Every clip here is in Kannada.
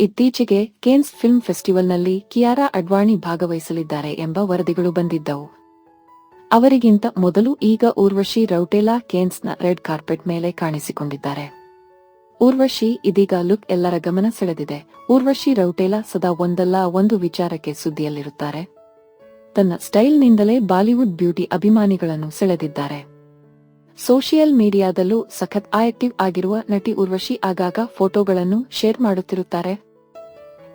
ಇತ್ತೀಚೆಗೆ ಕೇನ್ಸ್ ಫಿಲ್ಮ್ ಫೆಸ್ಟಿವಲ್ನಲ್ಲಿ ಕಿಯಾರಾ ಅಡ್ವಾಣಿ ಭಾಗವಹಿಸಲಿದ್ದಾರೆ ಎಂಬ ವರದಿಗಳು ಬಂದಿದ್ದವು. ಅವರಿಗಿಂತ ಮೊದಲು ಈಗ ಊರ್ವಶಿ ರೌಟೇಲಾ ಕೇನ್ಸ್ನ ರೆಡ್ ಕಾರ್ಪೆಟ್ ಮೇಲೆ ಕಾಣಿಸಿಕೊಂಡಿದ್ದಾರೆ. ಊರ್ವಶಿ ಇದೀಗ ಲುಕ್ ಎಲ್ಲರ ಗಮನ ಸೆಳೆದಿದೆ. ಊರ್ವಶಿ ರೌಟೇಲಾ ಸದಾ ಒಂದಲ್ಲ, ಒಂದು ವಿಚಾರಕ್ಕೆ ಸುದ್ದಿಯಲ್ಲಿರುತ್ತಾರೆ. ತನ್ನ ಸ್ಟೈಲ್ನಿಂದಲೇ ಬಾಲಿವುಡ್ ಬ್ಯೂಟಿ ಅಭಿಮಾನಿಗಳನ್ನು ಸೆಳೆದಿದ್ದಾರೆ. ಸೋಷಿಯಲ್ ಮೀಡಿಯಾದಲ್ಲೂ ಸಖತ್ ಆಕ್ಟಿವ್ ಆಗಿರುವ ನಟಿ ಊರ್ವಶಿ ಆಗಾಗ ಫೋಟೋಗಳನ್ನು ಶೇರ್ ಮಾಡುತ್ತಿರುತ್ತಾರೆ.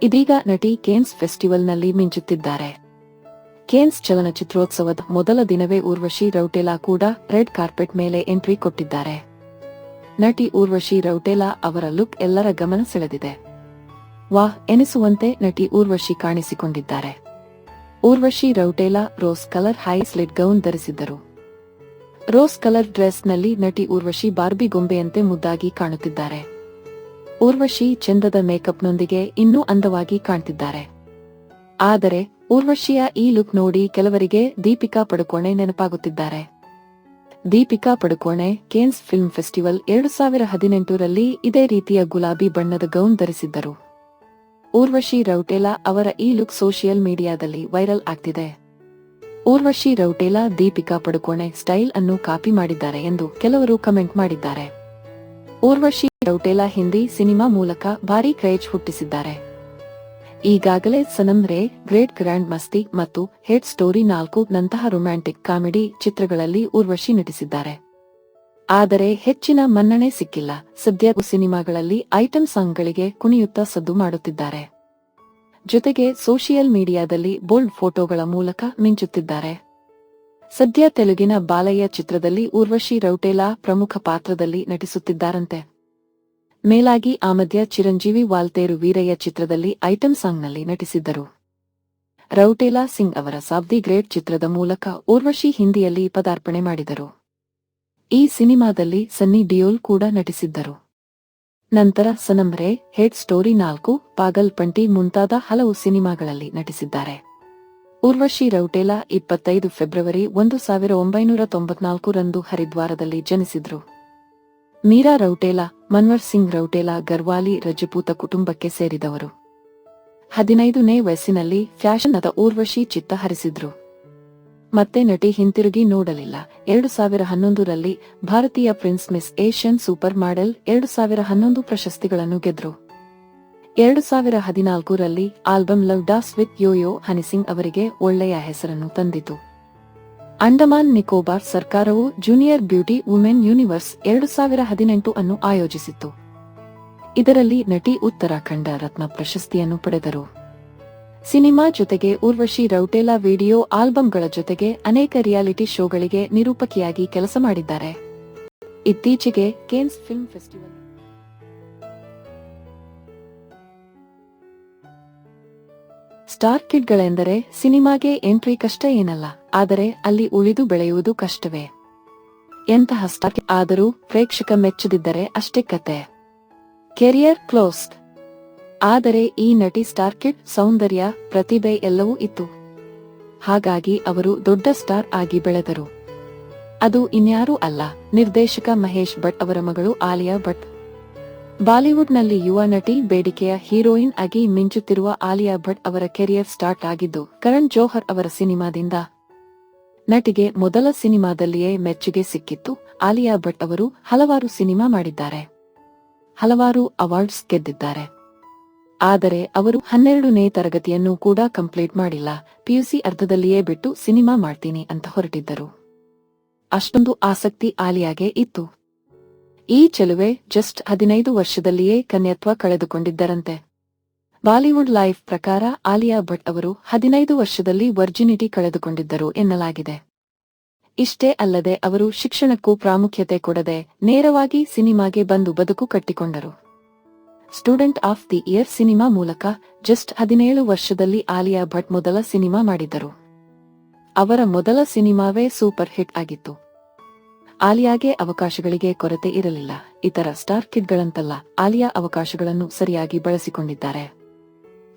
ಇದೀಗ ನಟಿ ಕೇನ್ಸ್ ಫೆಸ್ಟಿವಲ್ನಲ್ಲಿ ಮಿಂಚುತ್ತಿದ್ದಾರೆ. ಕೇನ್ಸ್ ಚಲನಚಿತ್ರೋತ್ಸವದ ಮೊದಲ ದಿನವೇ ಊರ್ವಶಿ ರೌಟೇಲಾ ಕೂಡ ರೆಡ್ ಕಾರ್ಪೆಟ್ ಮೇಲೆ ಎಂಟ್ರಿ ಕೊಟ್ಟಿದ್ದಾರೆ. ನಟಿ ಊರ್ವಶಿ ರೌಟೇಲಾ ಅವರ ಲುಕ್ ಎಲ್ಲರ ಗಮನ ಸೆಳೆದಿದೆ. ವಾಹ್ ಎನಿಸುವಂತೆ ನಟಿ ಊರ್ವಶಿ ಕಾಣಿಸಿಕೊಂಡಿದ್ದಾರೆ. Urvashi Rautela rose colour high slit gown ಧರಿಸಿದ್ದರು. Rose colour ಡ್ರೆಸ್ನಲ್ಲಿ ನಟಿ ಊರ್ವಶಿ ಬಾರ್ಬಿ ಗೊಂಬೆಯಂತೆ ಮುದ್ದಾಗಿ ಕಾಣುತ್ತಿದ್ದಾರೆ. ಊರ್ವಶಿ ಚಂದದ ಮೇಕಪ್ನೊಂದಿಗೆ ಇನ್ನೂ ಅಂದವಾಗಿ ಕಾಣ್ತಿದ್ದಾರೆ. ಆದರೆ, ಊರ್ವಶಿಯ ಈ ಲುಕ್ ನೋಡಿ ಕೆಲವರಿಗೆ Deepika Padukone ನೆನಪಾಗುತ್ತಿದ್ದಾರೆ. Deepika Padukone, Cannes film festival ಎರಡು ಸಾವಿರ ಹದಿನೆಂಟರಲ್ಲಿ ಇದೇ ರೀತಿಯ ಗುಲಾಬಿ ಬಣ್ಣದ ಗೌನ್ ಧರಿಸಿದ್ದರು. ಊರ್ವಶಿ ರೌಟೇಲಾ ಅವರ ಈ ಲುಕ್ ಸೋಷಿಯಲ್ ಮೀಡಿಯಾದಲ್ಲಿ ವೈರಲ್ ಆಗ್ತಿದೆ. ಊರ್ವಶಿ ರೌಟೇಲಾ ದೀಪಿಕಾ ಪಡುಕೋಣೆ ಸ್ಟೈಲ್ ಅನ್ನು ಕಾಪಿ ಮಾಡಿದ್ದಾರೆ ಎಂದು ಕೆಲವರು ಕಮೆಂಟ್ ಮಾಡಿದ್ದಾರೆ. ಊರ್ವಶಿ ರೌಟೇಲಾ ಹಿಂದಿ ಸಿನಿಮಾ ಮೂಲಕ ಭಾರೀ ಕ್ರೇಜ್ ಹುಟ್ಟಿಸಿದ್ದಾರೆ. ಈಗಾಗಲೇ ಸನಮ್ ರೇ, ಗ್ರೇಟ್ ಗ್ರ್ಯಾಂಡ್ ಮಸ್ತಿ ಮತ್ತು ಹೆಡ್ ಸ್ಟೋರಿ ನಾಲ್ಕು ನಂತಹ ರೊಮ್ಯಾಂಟಿಕ್ ಕಾಮಿಡಿ ಚಿತ್ರಗಳಲ್ಲಿ ಊರ್ವಶಿ ನಟಿಸಿದ್ದಾರೆ. ಆದರೆ ಹೆಚ್ಚಿನ ಮನ್ನಣೆ ಸಿಕ್ಕಿಲ್ಲ. ಸದ್ಯ ಸಿನಿಮಾಗಳಲ್ಲಿ ಐಟಂ ಸಾಂಗ್ಗಳಿಗೆ ಕುಣಿಯುತ್ತಾ ಸದ್ದು ಮಾಡುತ್ತಿದ್ದಾರೆ. ಜೊತೆಗೆ ಸೋಷಿಯಲ್ ಮೀಡಿಯಾದಲ್ಲಿ ಬೋಲ್ಡ್ ಫೋಟೋಗಳ ಮೂಲಕ ಮಿಂಚುತ್ತಿದ್ದಾರೆ. ಸದ್ಯ ತೆಲುಗಿನ ಬಾಲಯ್ಯ ಚಿತ್ರದಲ್ಲಿ ಊರ್ವಶಿ ರೌಟೇಲಾ ಪ್ರಮುಖ ಪಾತ್ರದಲ್ಲಿ ನಟಿಸುತ್ತಿದ್ದಾರಂತೆ. ಮೇಲಾಗಿ ಆ ಮಧ್ಯ ಚಿರಂಜೀವಿ ವಾಲ್ತೇರು ವೀರಯ್ಯ ಚಿತ್ರದಲ್ಲಿ ಐಟಂ ಸಾಂಗ್ನಲ್ಲಿ ನಟಿಸಿದ್ದರು. ರೌಟೇಲಾ ಸಿಂಗ್ ಅವರ ಸಾಬ್ದಿ ಗ್ರೇಟ್ ಚಿತ್ರದ ಮೂಲಕ ಊರ್ವಶಿ ಹಿಂದಿಯಲ್ಲಿ ಪದಾರ್ಪಣೆ ಮಾಡಿದರು. ಈ ಸಿನಿಮಾದಲ್ಲಿ ಸನ್ನಿ ಡಿಯೋಲ್ ಕೂಡ ನಟಿಸಿದ್ದರು. ನಂತರ ಸನಂ ರೇ ಹೆಡ್ ಸ್ಟೋರಿ ನಾಲ್ಕು ಪಾಗಲ್ ಪಂಟಿ ಮುಂತಾದ ಹಲವು ಸಿನಿಮಾಗಳಲ್ಲಿ ನಟಿಸಿದ್ದಾರೆ. ಊರ್ವಶಿ ರೌಟೇಲಾ ಇಪ್ಪತ್ತೈದು ಫೆಬ್ರವರಿ ಒಂದು ಸಾವಿರ ಒಂಬೈನೂರ ತೊಂಬತ್ನಾಲ್ಕು ರಂದು ಹರಿದ್ವಾರದಲ್ಲಿ ಜನಿಸಿದ್ರು. ಮೀರಾ ರೌಟೇಲಾ, ಮನ್ವರ್ ಸಿಂಗ್ ರೌಟೇಲಾ, ಗರ್ವಾಲಿ, ರಜಪೂತ ಕುಟುಂಬಕ್ಕೆ ಸೇರಿದವರು. ಹದಿನೈದನೇ ವಯಸ್ಸಿನಲ್ಲಿ ಫ್ಯಾಷನ್ ಅದ ಊರ್ವಶಿ ಚಿತ್ತ ಹರಿಸಿದ್ರು. ಮತ್ತೆ ನಟಿ ಹಿಂತಿರುಗಿ ನೋಡಲಿಲ್ಲ. ಎರಡು ಸಾವಿರ ಹನ್ನೊಂದರಲ್ಲಿ ಭಾರತೀಯ prince miss Asian super model ಎರಡು ಸಾವಿರ ಹನ್ನೊಂದು ಪ್ರಶಸ್ತಿಗಳನ್ನು ಗೆದ್ರು. ಎರಡು ಸಾವಿರ ಹದಿನಾಲ್ಕರಲ್ಲಿ album love dose with Yo Yo Honey Singh ಅವರಿಗೆ ಒಳ್ಳೆಯ ಹೆಸರನ್ನು ತಂದಿತು. ಅಂಡಮಾನ್ ನಿಕೋಬಾರ್ ಸರ್ಕಾರವು ಜೂನಿಯರ್ ಬ್ಯೂಟಿ ವುಮೆನ್ ಯೂನಿವರ್ಸ್ ಎರಡು ಸಾವಿರ ಹದಿನೆಂಟು ಅನ್ನು ಆಯೋಜಿಸಿತ್ತು. ಇದರಲ್ಲಿ ನಟಿ ಉತ್ತರಾಖಂಡ ರತ್ನ ಪ್ರಶಸ್ತಿಯನ್ನು ಪಡೆದರು. ಸಿನಿಮಾ ಜೊತೆಗೆ ಊರ್ವಶಿ ರೌಟೇಲಾ ವಿಡಿಯೋ ಆಲ್ಬಂಗಳ ಜೊತೆಗೆ ಅನೇಕ ರಿಯಾಲಿಟಿ ಶೋಗಳಿಗೆ ನಿರೂಪಕಿಯಾಗಿ ಕೆಲಸ ಮಾಡಿದ್ದಾರೆ. ಇತ್ತೀಚೆಗೆ ಕೇನ್ಸ್ ಫಿಲ್ಮ್ ಫೆಸ್ಟಿವಲ್ ಸ್ಟಾರ್ ಕಿಡ್ಗಳೆಂದರೆ ಸಿನಿಮಾಗೆ ಎಂಟ್ರಿ ಕಷ್ಟ ಏನಲ್ಲ, ಆದರೆ ಅಲ್ಲಿ ಉಳಿದು ಬೆಳೆಯುವುದು ಕಷ್ಟವೇ. ಎಂತಹ ಸ್ಟಾರ್ ಆದರೂ ಪ್ರೇಕ್ಷಕ ಮೆಚ್ಚದಿದ್ದರೆ ಅಷ್ಟೇ ಕತೆ. Career closed. ಆದರೆ ಈ ನಟಿ ಸ್ಟಾರ್ ಕಿಡ್ ಸೌಂದರ್ಯ, ಪ್ರತಿಭೆ ಎಲ್ಲವೂ ಇತ್ತು. ಹಾಗಾಗಿ ಅವರು ದೊಡ್ಡ ಸ್ಟಾರ್ ಆಗಿ ಬೆಳೆದರು. ಅದು ಇನ್ಯಾರೂ ಅಲ್ಲ, ನಿರ್ದೇಶಕ ಮಹೇಶ್ ಭಟ್ ಅವರ ಮಗಳು ಆಲಿಯಾ ಭಟ್. ಬಾಲಿವುಡ್ನಲ್ಲಿ ಯುವ ನಟಿ ಬೇಡಿಕೆಯ ಹೀರೋಯಿನ್ ಆಗಿ ಮಿಂಚುತ್ತಿರುವ ಆಲಿಯಾ ಭಟ್ ಅವರ ಕೆರಿಯರ್ ಸ್ಟಾರ್ಟ್ ಆಗಿದ್ದು, ಕರಣ್ ಜೋಹರ್ ಅವರ ಸಿನಿಮಾದಿಂದ ನಟಿಗೆ ಮೊದಲ ಸಿನಿಮಾದಲ್ಲಿಯೇ ಮೆಚ್ಚುಗೆ ಸಿಕ್ಕಿತ್ತು. ಆಲಿಯಾ ಭಟ್ ಅವರು ಹಲವಾರು ಸಿನಿಮಾ ಮಾಡಿದ್ದಾರೆ. ಹಲವಾರು ಅವಾರ್ಡ್ಸ್ ಗೆದ್ದಿದ್ದಾರೆ. ಆದರೆ ಅವರು ಹನ್ನೆರಡನೇ ತರಗತಿಯನ್ನು ಕೂಡ ಕಂಪ್ಲೀಟ್ ಮಾಡಿಲ್ಲ. ಪಿಯುಸಿ ಅರ್ಧದಲ್ಲಿಯೇ ಬಿಟ್ಟು ಸಿನಿಮಾ ಮಾಡ್ತೀನಿ ಅಂತ ಹೊರಟಿದ್ದರು. ಅಷ್ಟೊಂದು ಆಸಕ್ತಿ ಆಲಿಯಾಗೆ ಇತ್ತು. ಈ ಚೆಲುವೆ ಜಸ್ಟ್ ಹದಿನೈದು ವರ್ಷದಲ್ಲಿಯೇ ಕನ್ಯತ್ವ ಕಳೆದುಕೊಂಡಿದ್ದರಂತೆ. ಬಾಲಿವುಡ್ ಲೈಫ್ ಪ್ರಕಾರ ಆಲಿಯಾ ಭಟ್ ಅವರು ಹದಿನೈದು ವರ್ಷದಲ್ಲಿ ವರ್ಜಿನಿಟಿ ಕಳೆದುಕೊಂಡಿದ್ದರು ಎನ್ನಲಾಗಿದೆ. ಇಷ್ಟೇ ಅಲ್ಲದೆ ಅವರು ಶಿಕ್ಷಣಕ್ಕೂ ಪ್ರಾಮುಖ್ಯತೆ ಕೊಡದೆ ನೇರವಾಗಿ ಸಿನಿಮಾಗೆ ಬಂದು ಬದುಕು ಕಟ್ಟಿಕೊಂಡರು. Student of the year cinema ಮೂಲಕ ಜಸ್ಟ್ ಹದಿನೇಳು ವರ್ಷದಲ್ಲಿ ಆಲಿಯಾ ಭಟ್ ಮೊದಲ ಸಿನಿಮಾ ಮಾಡಿದ್ದರು. ಅವರ ಮೊದಲ ಸಿನಿಮಾವೇ ಸೂಪರ್ ಹಿಟ್ ಆಗಿತ್ತು. ಆಲಿಯಾಗೆ ಅವಕಾಶಗಳಿಗೆ ಕೊರತೆ ಇರಲಿಲ್ಲ. ಇತರ ಸ್ಟಾರ್ ಕಿಡ್ಗಳಂತಲ್ಲ, ಆಲಿಯಾ ಅವಕಾಶಗಳನ್ನು ಸರಿಯಾಗಿ ಬಳಸಿಕೊಂಡಿದ್ದಾರೆ.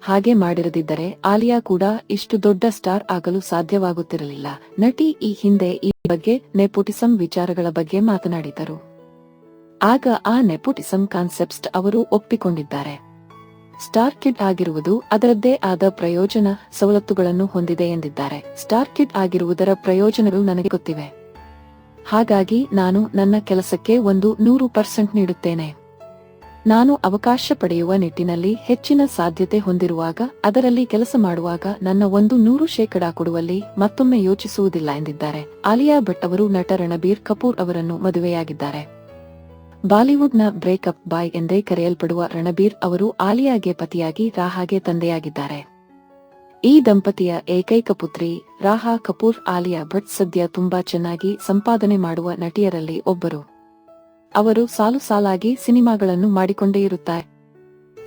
ಹಾಗೆ ಮಾಡಿರದಿದ್ದರೆ ಆಲಿಯಾ ಕೂಡ ಇಷ್ಟು ದೊಡ್ಡ ಸ್ಟಾರ್ ಆಗಲು ಸಾಧ್ಯವಾಗುತ್ತಿರಲಿಲ್ಲ. ನಟಿ ಈ ಹಿಂದೆ ಈ ಬಗ್ಗೆ ನೆಪೋಟಿಸಂ ವಿಚಾರಗಳ ಬಗ್ಗೆ ಮಾತನಾಡಿದರು. ಆಗ ಆ ನೆಪೋಟಿಸಂ ಕಾನ್ಸೆಪ್ಟ್ ಅವರು ಒಪ್ಪಿಕೊಂಡಿದ್ದಾರೆ. ಸ್ಟಾರ್ ಕಿಡ್ ಆಗಿರುವುದು ಅದರದ್ದೇ ಆದ ಪ್ರಯೋಜನ ಸವಲತ್ತುಗಳನ್ನು ಹೊಂದಿದೆ ಎಂದಿದ್ದಾರೆ. ಸ್ಟಾರ್ ಕಿಡ್ ಆಗಿರುವುದರ ಪ್ರಯೋಜನಗಳು ನನಗೆ ಗೊತ್ತಿವೆ. ಹಾಗಾಗಿ ನಾನು ನನ್ನ ಕೆಲಸಕ್ಕೆ ಒಂದು ನೂರು ಪರ್ಸೆಂಟ್ ನೀಡುತ್ತೇನೆ. ನಾನು ಅವಕಾಶ ಪಡೆಯುವ ನಿಟ್ಟಿನಲ್ಲಿ ಹೆಚ್ಚಿನ ಸಾಧ್ಯತೆ ಹೊಂದಿರುವಾಗ, ಅದರಲ್ಲಿ ಕೆಲಸ ಮಾಡುವಾಗ ನನ್ನ ಒಂದು ನೂರು ಶೇಕಡಾ ಕೊಡುವಲ್ಲಿ ಮತ್ತೊಮ್ಮೆ ಯೋಚಿಸುವುದಿಲ್ಲ ಎಂದಿದ್ದಾರೆ. ಆಲಿಯಾ ಭಟ್ ಅವರು ನಟ ರಣಬೀರ್ ಕಪೂರ್ ಅವರನ್ನು ಮದುವೆಯಾಗಿದ್ದಾರೆ. ಬಾಲಿವುಡ್ನ ಬ್ರೇಕಪ್ ಬಾಯ್ ಎಂದೇ ಕರೆಯಲ್ಪಡುವ ರಣಬೀರ್ ಅವರು ಆಲಿಯಾಗೆ ಪತಿಯಾಗಿ ರಾಹಾಗೆ ತಂದೆಯಾಗಿದ್ದಾರೆ. ಈ ದಂಪತಿಯ ಏಕೈಕ ಪುತ್ರಿ ರಾಹಾ ಕಪೂರ್ ಆಲಿಯಾ ಭಟ್ ಸದ್ಯ ತುಂಬಾ ಚೆನ್ನಾಗಿ ಸಂಪಾದನೆ ಮಾಡುವ ನಟಿಯರಲ್ಲಿ ಒಬ್ಬರು. ಅವರು ಸಾಲು ಸಾಲಾಗಿ ಸಿನಿಮಾಗಳನ್ನು ಮಾಡಿಕೊಂಡೇ ಇರುತ್ತಾರೆ.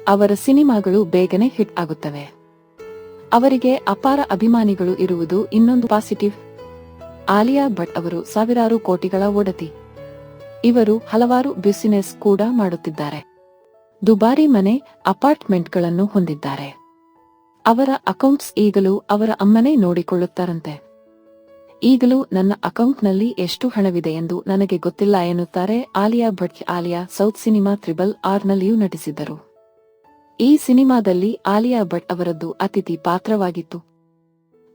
ಅವರ ಸಿನಿಮಾಗಳು ಬೇಗನೆ ಹಿಟ್ ಆಗುತ್ತವೆ. ಅವರಿಗೆ ಅಪಾರ ಅಭಿಮಾನಿಗಳು ಇರುವುದು ಇನ್ನೊಂದು ಪಾಸಿಟಿವ್. ಆಲಿಯಾ ಭಟ್ ಅವರು ಸಾವಿರಾರು ಕೋಟಿಗಳ ಒಡತಿ. ಇವರು ಹಲವಾರು ಬಿಸಿನೆಸ್ ಕೂಡ ಮಾಡುತ್ತಿದ್ದಾರೆ. ದುಬಾರಿ ಮನೆ, ಅಪಾರ್ಟ್ಮೆಂಟ್ಗಳನ್ನು ಹೊಂದಿದ್ದಾರೆ. ಅವರ ಅಕೌಂಟ್ಸ್ ಈಗಲೂ ಅವರ ಅಮ್ಮನೇ ನೋಡಿಕೊಳ್ಳುತ್ತಾರಂತೆ. ಈಗಲೂ ನನ್ನ ಅಕೌಂಟ್ನಲ್ಲಿ ಎಷ್ಟು ಹಣವಿದೆ ಎಂದು ನನಗೆ ಗೊತ್ತಿಲ್ಲ ಎನ್ನುತ್ತಾರೆ Alia Bhatt Alia south cinema triple ಆರ್ನಲ್ಲಿಯೂ ನಟಿಸಿದ್ದರು. ಈ ಸಿನಿಮಾದಲ್ಲಿ ಆಲಿಯಾ ಭಟ್ ಅವರದ್ದು ಅತಿಥಿ ಪಾತ್ರವಾಗಿತ್ತು.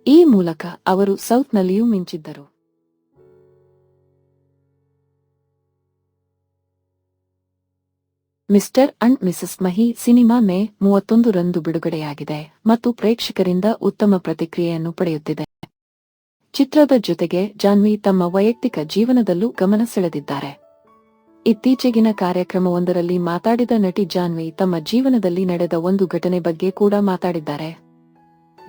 ಈ ಮೂಲಕ ಅವರು ಸೌತ್ನಲ್ಲಿಯೂ ಮಿಂಚಿದ್ದರು. Mister and missus Mahi cinema May ಮೂವತ್ತೊಂದು ರಂದು ಬಿಡುಗಡೆಯಾಗಿದೆ ಮತ್ತು ಪ್ರೇಕ್ಷಕರಿಂದ ಉತ್ತಮ ಪ್ರತಿಕ್ರಿಯೆಯನ್ನು ಪಡೆಯುತ್ತಿದೆ. ಚಿತ್ರದ ಜೊತೆಗೆ ಜಾನ್ವಿ ತಮ್ಮ ವೈಯಕ್ತಿಕ ಜೀವನದಲ್ಲೂ ಗಮನ ಸೆಳೆದಿದ್ದಾರೆ. ಇತ್ತೀಚೆಗಿನ ಕಾರ್ಯಕ್ರಮವೊಂದರಲ್ಲಿ ಮಾತಾಡಿದ ನಟಿ ಜಾನ್ವಿ ತಮ್ಮ ಜೀವನದಲ್ಲಿ ನಡೆದ ಒಂದು ಘಟನೆ ಬಗ್ಗೆ ಕೂಡ ಮಾತಾಡಿದ್ದಾರೆ.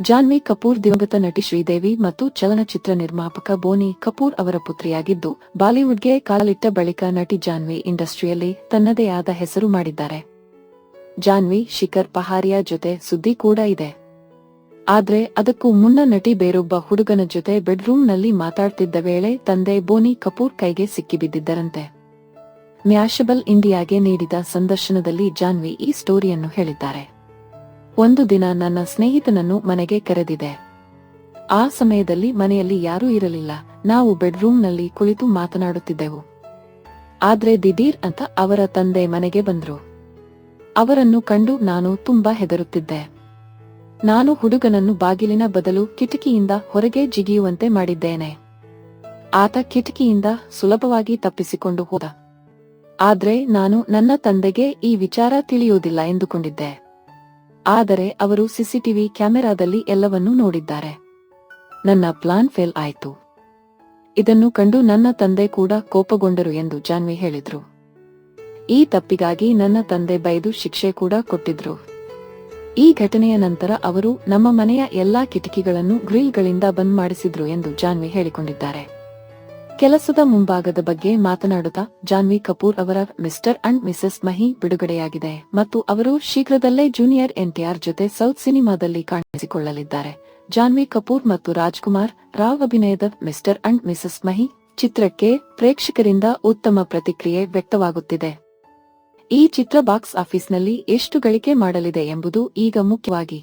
ಜಾನ್ವಿ ಕಪೂರ್ ದಿವಂಗತ ನಟಿ ಶ್ರೀದೇವಿ ಮತ್ತು ಚಲನಚಿತ್ರ ನಿರ್ಮಾಪಕ ಬೋನಿ ಕಪೂರ್ ಅವರ ಪುತ್ರಿಯಾಗಿದ್ದು, ಬಾಲಿವುಡ್ಗೆ ಕಾಲಿಟ್ಟ ಬಳಿಕ ನಟಿ ಜಾನ್ವಿ ಇಂಡಸ್ಟ್ರಿಯಲ್ಲಿ ತನ್ನದೇ ಆದ ಹೆಸರು ಮಾಡಿದ್ದಾರೆ. ಜಾನ್ವಿ ಶಿಖರ್ ಪಹಾರಿಯಾ ಜೊತೆ ಸುದ್ದಿ ಕೂಡ ಇದೆ. ಆದ್ರೆ ಅದಕ್ಕೂ ಮುನ್ನ ನಟಿ ಬೇರೊಬ್ಬ ಹುಡುಗನ ಜೊತೆ ಬೆಡ್ರೂಮ್ನಲ್ಲಿ ಮಾತಾಡ್ತಿದ್ದ ವೇಳೆ ತಂದೆ ಬೋನಿ ಕಪೂರ್ ಕೈಗೆ ಸಿಕ್ಕಿಬಿದ್ದಿದ್ದರಂತೆ. ಮ್ಯಾಶಬಲ್ ಇಂಡಿಯಾಗೆ ನೀಡಿದ ಸಂದರ್ಶನದಲ್ಲಿ ಜಾನ್ವಿ ಈ ಸ್ಟೋರಿಯನ್ನು ಹೇಳಿದ್ದಾರೆ. ಒಂದು ದಿನ ನನ್ನ ಸ್ನೇಹಿತನನ್ನು ಮನೆಗೆ ಕರೆದಿದೆ. ಆ ಸಮಯದಲ್ಲಿ ಮನೆಯಲ್ಲಿ ಯಾರೂ ಇರಲಿಲ್ಲ. ನಾವು ಬೆಡ್ರೂಮ್ನಲ್ಲಿ ಕುಳಿತು ಮಾತನಾಡುತ್ತಿದ್ದೆವು. ಆದ್ರೆ ದಿಢೀರ್ ಅಂತ ಅವರ ತಂದೆ ಮನೆಗೆ ಬಂದ್ರು. ಅವರನ್ನು ಕಂಡು ನಾನು ತುಂಬಾ ಹೆದರುತ್ತಿದ್ದೆ. ನಾನು ಹುಡುಗನನ್ನು ಬಾಗಿಲಿನ ಬದಲು ಕಿಟಕಿಯಿಂದ ಹೊರಗೆ ಜಿಗಿಯುವಂತೆ ಮಾಡಿದ್ದೇನೆ. ಆತ ಕಿಟಕಿಯಿಂದ ಸುಲಭವಾಗಿ ತಪ್ಪಿಸಿಕೊಂಡು ಹೋದ. ಆದ್ರೆ ನಾನು ನನ್ನ ತಂದೆಗೆ ಈ ವಿಚಾರ ತಿಳಿಯುವುದಿಲ್ಲ ಎಂದುಕೊಂಡಿದ್ದೆ. ಆದರೆ ಅವರು ಸಿಸಿಟಿವಿ ಕ್ಯಾಮೆರಾದಲ್ಲಿ ಎಲ್ಲವನ್ನೂ ನೋಡಿದ್ದಾರೆ. ನನ್ನ ಪ್ಲಾನ್ ಫೇಲ್ ಆಯಿತು. ಇದನ್ನು ಕಂಡು ನನ್ನ ತಂದೆ ಕೂಡ ಕೋಪಗೊಂಡರು ಎಂದು ಜಾನ್ವಿ ಹೇಳಿದ್ರು. ಈ ತಪ್ಪಿಗಾಗಿ ನನ್ನ ತಂದೆ ಬೈದು ಶಿಕ್ಷೆ ಕೂಡ ಕೊಟ್ಟಿದ್ರು. ಈ ಘಟನೆಯ ನಂತರ ಅವರು ನಮ್ಮ ಮನೆಯ ಎಲ್ಲಾ ಕಿಟಕಿಗಳನ್ನು ಗ್ರಿಲ್ಗಳಿಂದ ಬಂದ್ ಮಾಡಿಸಿದ್ರು ಎಂದು ಜಾನ್ವಿ ಹೇಳಿಕೊಂಡಿದ್ದಾರೆ. ಕೆಲಸದ ಮುಂಭಾಗದ ಬಗ್ಗೆ ಮಾತನಾಡುತ್ತಾ ಜಾನ್ವಿ ಕಪೂರ್ ಅವರ ಮಿಸ್ಟರ್ ಅಂಡ್ ಮಿಸಸ್ ಮಹಿ ಬಿಡುಗಡೆಯಾಗಿದೆ ಮತ್ತು ಅವರು ಶೀಘ್ರದಲ್ಲೇ ಜೂನಿಯರ್ ಎನ್ಟಿಆರ್ ಜೊತೆ ಸೌತ್ ಸಿನಿಮಾದಲ್ಲಿ ಕಾಣಿಸಿಕೊಳ್ಳಲಿದ್ದಾರೆ. ಜಾನ್ವಿ ಕಪೂರ್ ಮತ್ತು ರಾಜ್ಕುಮಾರ್ ರಾವ್ ಅಭಿನಯದ ಮಿಸ್ಟರ್ ಅಂಡ್ ಮಿಸಸ್ ಮಹಿ ಚಿತ್ರಕ್ಕೆ ಪ್ರೇಕ್ಷಕರಿಂದ ಉತ್ತಮ ಪ್ರತಿಕ್ರಿಯೆ ವ್ಯಕ್ತವಾಗುತ್ತಿದೆ. ಈ ಚಿತ್ರ ಬಾಕ್ಸ್ ಆಫೀಸ್ನಲ್ಲಿ ಎಷ್ಟು ಗಳಿಕೆ ಮಾಡಲಿದೆ ಎಂಬುದು ಈಗ ಮುಖ್ಯವಾಗಿ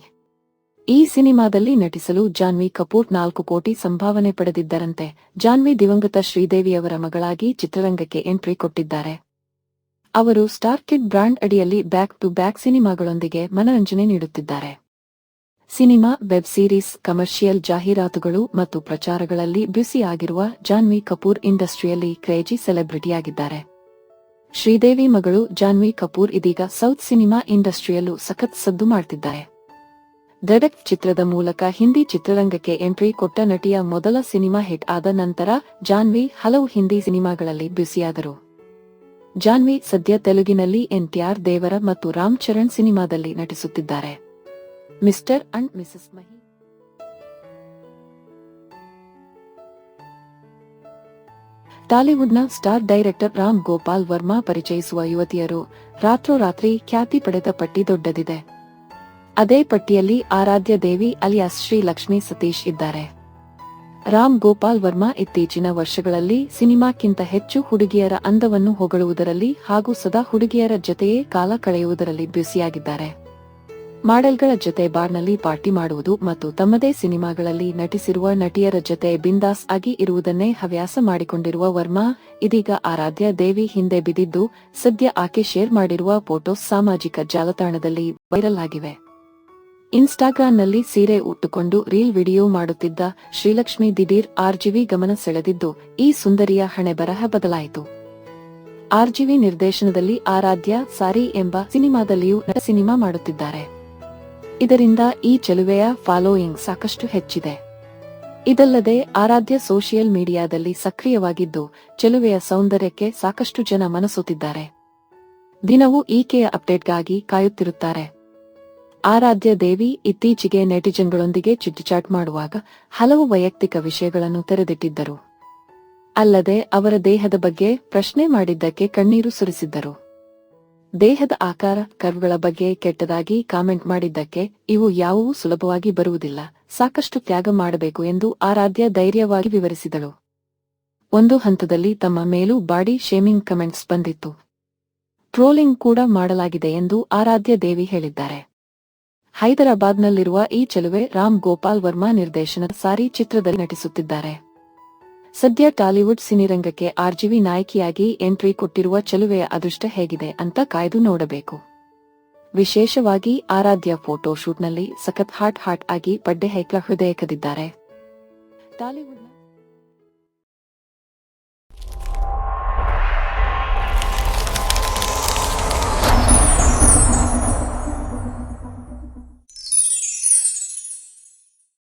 ಈ ಸಿನಿಮಾದಲ್ಲಿ ನಟಿಸಲು ಜಾನ್ವಿ ಕಪೂರ್ ನಾಲ್ಕು ಕೋಟಿ ಸಂಭಾವನೆ ಪಡೆದಿದ್ದರಂತೆ. ಜಾನ್ವಿ ದಿವಂಗತ ಶ್ರೀದೇವಿಯವರ ಮಗಳಾಗಿ ಚಿತ್ರರಂಗಕ್ಕೆ ಎಂಟ್ರಿ ಕೊಟ್ಟಿದ್ದಾರೆ. ಅವರು ಸ್ಟಾರ್ ಕಿಡ್ ಬ್ರಾಂಡ್ ಅಡಿಯಲ್ಲಿ ಬ್ಯಾಕ್ ಟು ಬ್ಯಾಕ್ ಸಿನಿಮಾಗಳೊಂದಿಗೆ ಮನರಂಜನೆ ನೀಡುತ್ತಿದ್ದಾರೆ. ಸಿನಿಮಾ, ವೆಬ್ ಸೀರೀಸ್, ಕಮರ್ಷಿಯಲ್ ಜಾಹೀರಾತುಗಳು ಮತ್ತು ಪ್ರಚಾರಗಳಲ್ಲಿ ಬ್ಯುಸಿಯಾಗಿರುವ ಜಾನ್ವಿ ಕಪೂರ್ ಇಂಡಸ್ಟ್ರಿಯಲ್ಲಿ ಕ್ರೇಜಿ ಸೆಲೆಬ್ರಿಟಿಯಾಗಿದ್ದಾರೆ. ಶ್ರೀದೇವಿ ಮಗಳು ಜಾನ್ವಿ ಕಪೂರ್ ಇದೀಗ ಸೌತ್ ಸಿನಿಮಾ ಇಂಡಸ್ಟ್ರಿಯಲ್ಲೂ ಸಖತ್ ಸದ್ದು ಮಾಡ್ತಿದ್ದಾರೆ. ದಡಕ್ ಚಿತ್ರದ ಮೂಲಕ ಹಿಂದಿ ಚಿತ್ರರಂಗಕ್ಕೆ ಎಂಟ್ರಿ ಕೊಟ್ಟ ನಟಿಯ ಮೊದಲ ಸಿನಿಮಾ ಹಿಟ್ ಆದ ನಂತರ ಜಾನ್ವಿ ಹಲವು ಹಿಂದಿ ಸಿನಿಮಾಗಳಲ್ಲಿ ಬ್ಯುಸಿಯಾದರು. ಜಾನ್ವಿ ಸದ್ಯ ತೆಲುಗಿನಲ್ಲಿ ಎನ್ಟಿಆರ್ ದೇವರ ಮತ್ತು ರಾಮ್ ಚರಣ್ ಸಿನಿಮಾದಲ್ಲಿ ನಟಿಸುತ್ತಿದ್ದಾರೆ. ಮಿಸ್ಟರ್ ಅಂಡ್ ಮಿಸಸ್ ಮಹಿ ಟಾಲಿವುಡ್ನ ಸ್ಟಾರ್ ಡೈರೆಕ್ಟರ್ ರಾಮ್ ಗೋಪಾಲ್ ವರ್ಮಾ ಪರಿಚಯಿಸುವ ಯುವತಿಯರು ರಾತ್ರೋರಾತ್ರಿ ಖ್ಯಾತಿ ಪಡೆದ ಪಟ್ಟಿ ದೊಡ್ಡದಿದೆ ಅದೇ ಪಟ್ಟಿಯಲ್ಲಿ ಆರಾಧ್ಯ ದೇವಿ ಅಲಿಯಾಸ್ ಶ್ರೀ ಲಕ್ಷ್ಮಿ ಸತೀಶ್ ಇದ್ದಾರೆ. ರಾಮ್ ಗೋಪಾಲ್ ವರ್ಮಾ ಇತ್ತೀಚಿನ ವರ್ಷಗಳಲ್ಲಿ ಸಿನಿಮಾಕ್ಕಿಂತ ಹೆಚ್ಚು ಹುಡುಗಿಯರ ಅಂದವನ್ನು ಹೊಗಳುವುದರಲ್ಲಿ ಹಾಗೂ ಸದಾ ಹುಡುಗಿಯರ ಜತೆಯೇ ಕಾಲ ಕಳೆಯುವುದರಲ್ಲಿ ಬ್ಯುಸಿಯಾಗಿದ್ದಾರೆ. ಮಾಡೆಲ್ಗಳ ಜೊತೆ ಬಾರ್ನಲ್ಲಿ ಪಾರ್ಟಿ ಮಾಡುವುದು ಮತ್ತು ತಮ್ಮದೇ ಸಿನಿಮಾಗಳಲ್ಲಿ ನಟಿಸಿರುವ ನಟಿಯರ ಜೊತೆ ಬಿಂದಾಸ್ ಆಗಿ ಇರುವುದನ್ನೇ ಹವ್ಯಾಸ ಮಾಡಿಕೊಂಡಿರುವ ವರ್ಮಾ, ಇದೀಗ ಆರಾಧ್ಯ ದೇವಿ ಹಿಂದೆ ಬಿದ್ದಿದ್ದು, ಸದ್ಯ ಆಕೆ ಶೇರ್ ಮಾಡಿರುವ ಫೋಟೋಸ್ ಸಾಮಾಜಿಕ ಜಾಲತಾಣದಲ್ಲಿ ವೈರಲ್ ಆಗಿವೆ. ಇನ್ಸ್ಟಾಗ್ರಾಂನಲ್ಲಿ ಸೀರೆ ಉಟ್ಟುಕೊಂಡು ರೀಲ್ ವಿಡಿಯೋ ಮಾಡುತ್ತಿದ್ದ ಶ್ರೀಲಕ್ಷ್ಮಿ ದಿಢೀರ್ ಆರ್ಜಿವಿ ಗಮನ ಸೆಳೆದಿದ್ದು, ಈ ಸುಂದರಿಯ ಹಣೆ ಬರಹ ಬದಲಾಯಿತು. ಆರ್ಜಿವಿ ನಿರ್ದೇಶನದಲ್ಲಿ ಆರಾಧ್ಯ, ಸಾರಿ ಎಂಬ ಸಿನಿಮಾದಲ್ಲಿಯೂ ನಟ ಸಿನಿಮಾ ಮಾಡುತ್ತಿದ್ದಾರೆ. ಇದರಿಂದ ಈ ಚೆಲುವೆಯ ಫಾಲೋಯಿಂಗ್ ಸಾಕಷ್ಟು ಹೆಚ್ಚಿದೆ. ಇದಲ್ಲದೆ ಆರಾಧ್ಯ ಸೋಷಿಯಲ್ ಮೀಡಿಯಾದಲ್ಲಿ ಸಕ್ರಿಯವಾಗಿದ್ದು, ಚೆಲುವೆಯ ಸೌಂದರ್ಯಕ್ಕೆ ಸಾಕಷ್ಟು ಜನ ಮನಸುತ್ತಿದ್ದಾರೆ ದಿನವೂ ಈಕೆಯ ಅಪ್ಡೇಟ್ಗಾಗಿ ಕಾಯುತ್ತಿರುತ್ತಾರೆ. ಆರಾಧ್ಯ ದೇವಿ ಇತ್ತೀಚೆಗೆ ನೆಟಿಜನ್ಗಳೊಂದಿಗೆ ಚಿಟ್ಟುಚಾಟ್ ಮಾಡುವಾಗ ಹಲವು ವೈಯಕ್ತಿಕ ವಿಷಯಗಳನ್ನು ತೆರೆದಿಟ್ಟಿದ್ದರು. ಅಲ್ಲದೆ ಅವರ ದೇಹದ ಬಗ್ಗೆ ಪ್ರಶ್ನೆ ಮಾಡಿದ್ದಕ್ಕೆ ಕಣ್ಣೀರು ಸುರಿಸಿದ್ದರು. ದೇಹದ ಆಕಾರ, ಕರ್ವ್ಗಳ ಬಗ್ಗೆ ಕೆಟ್ಟದಾಗಿ ಕಾಮೆಂಟ್ ಮಾಡಿದ್ದಕ್ಕೆ ಇವು ಯಾವುವೂ ಸುಲಭವಾಗಿ ಬರುವುದಿಲ್ಲ. ಸಾಕಷ್ಟು ತ್ಯಾಗ ಮಾಡಬೇಕು ಎಂದು ಆರಾಧ್ಯ ಧೈರ್ಯವಾಗಿ ವಿವರಿಸಿದಳು. ಒಂದು ಹಂತದಲ್ಲಿ ತಮ್ಮ ಮೇಲೂ ಬಾಡಿ ಶೇಮಿಂಗ್ ಕಮೆಂಟ್ಸ್ ಬಂದಿತ್ತು. ಟ್ರೋಲಿಂಗ್ ಕೂಡ ಮಾಡಲಾಗಿದೆ ಎಂದು ಆರಾಧ್ಯ ದೇವಿ ಹೇಳಿದ್ದಾರೆ. ಹೈದರಾಬಾದ್ನಲ್ಲಿರುವ ಈ ಚೆಲುವೆ ರಾಮ್ ಗೋಪಾಲ್ ವರ್ಮಾ ನಿರ್ದೇಶನದ ಸಾರಿ ಚಿತ್ರದಲ್ಲಿ ನಟಿಸುತ್ತಿದ್ದಾರೆ. ಸದ್ಯ ಟಾಲಿವುಡ್ ಸಿನಿರಂಗಕ್ಕೆ ಆರ್ಜಿವಿ ನಾಯಕಿಯಾಗಿ ಎಂಟ್ರಿ ಕೊಟ್ಟಿರುವ ಚೆಲುವೆಯ ಅದೃಷ್ಟ ಹೇಗಿದೆ ಅಂತ ಕಾಯ್ದು ನೋಡಬೇಕು. ವಿಶೇಷವಾಗಿ ಆರಾಧ್ಯ ಫೋಟೋ ಶೂಟ್ನಲ್ಲಿ ಸಖತ್ ಹಾಟ್ ಹಾಟ್ ಆಗಿ ಪಡ್ಡೆ ಹೈಕ್ಲ ಹೃದಯ ಕದಿದ್ದಾರೆ. ಟಾಲಿವುಡ್ನ